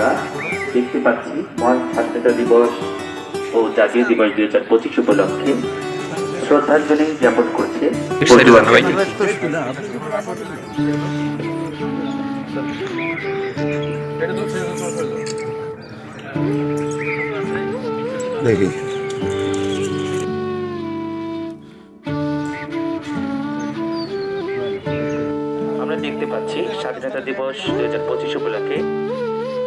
আমরা দেখতে পাচ্ছি মহান স্বাধীনতা দিবস ও জাতীয় দিবস দুই হাজার পঁচিশ উপলক্ষে শ্রদ্ধাঞ্জলি জ্ঞাপন করছে। দেখি। আমরা দেখতে পাচ্ছি স্বাধীনতা দিবস দুই হাজার পঁচিশ উপলক্ষে।